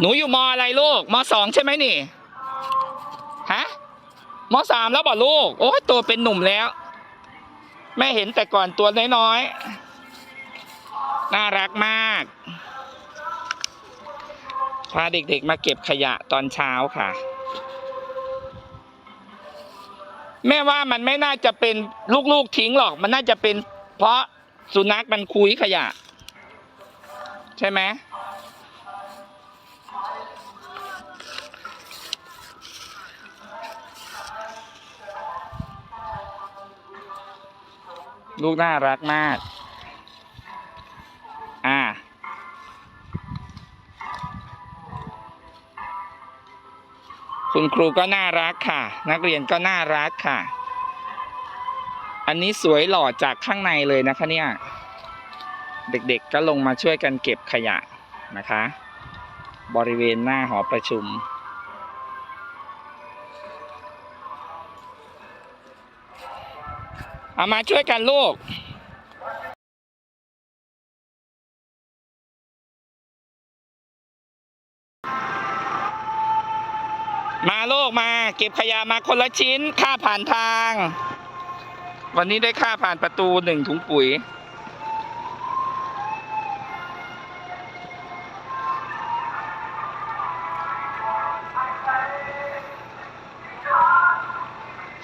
หนูอยู่มอะไรลูกมสองใช่ไหมนี่ฮะมสามแล้วบ่ลูก โอ้ยตัวเป็นหนุ่มแล้ว แม่เห็นแต่ก่อนตัวน้อยๆ น่ารักมาก พาเด็กๆมาเก็บขยะตอนเช้าค่ะ แม่ว่ามันไม่น่าจะเป็นลูกๆทิ้งหรอก มันน่าจะเป็นเพราะสุนัขมันคุยขยะ ใช่ไหม ลูกน่ารักมาก อ่า คุณครูก็น่ารักค่ะ นักเรียนก็น่ารักค่ะ อันนี้สวยหล่อจากข้างในเลยนะคะเนี่ย เด็กๆก็ลงมาช่วยกันเก็บขยะนะคะ บริเวณหน้าหอประชุม เอามาช่วยกันลูกมาลูกมา เก็บขยะมาคนละชิ้น ค่าผ่านทาง วันนี้ได้ค่าผ่านประตูหนึ่งถุงปุ๋ย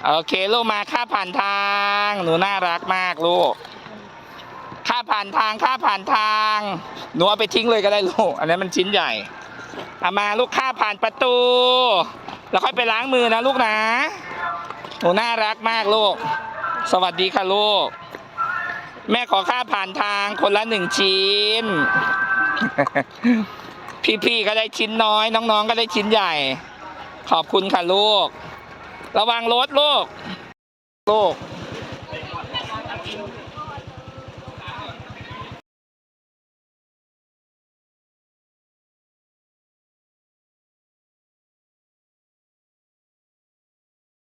โอเคลูกมาค่าผ่านทาง หนูน่ารักมากลูกค่าผ่านทางค่าผ่านทาง หนูเอาไปทิ้งเลยก็ได้ลูก อันนี้มันชิ้นใหญ่เอามาลูกค่าผ่านประตู แล้วค่อยไปล้างมือนะลูกนะ หนูน่ารักมากลูก สวัสดีค่ะลูก แม่ขอค่าผ่านทางคนละหนึ่งชิ้น พี่ๆก็ได้ชิ้นน้อย น้องๆก็ได้ชิ้นใหญ่ ขอบคุณค่ะลูก ระวังรถโลก โลก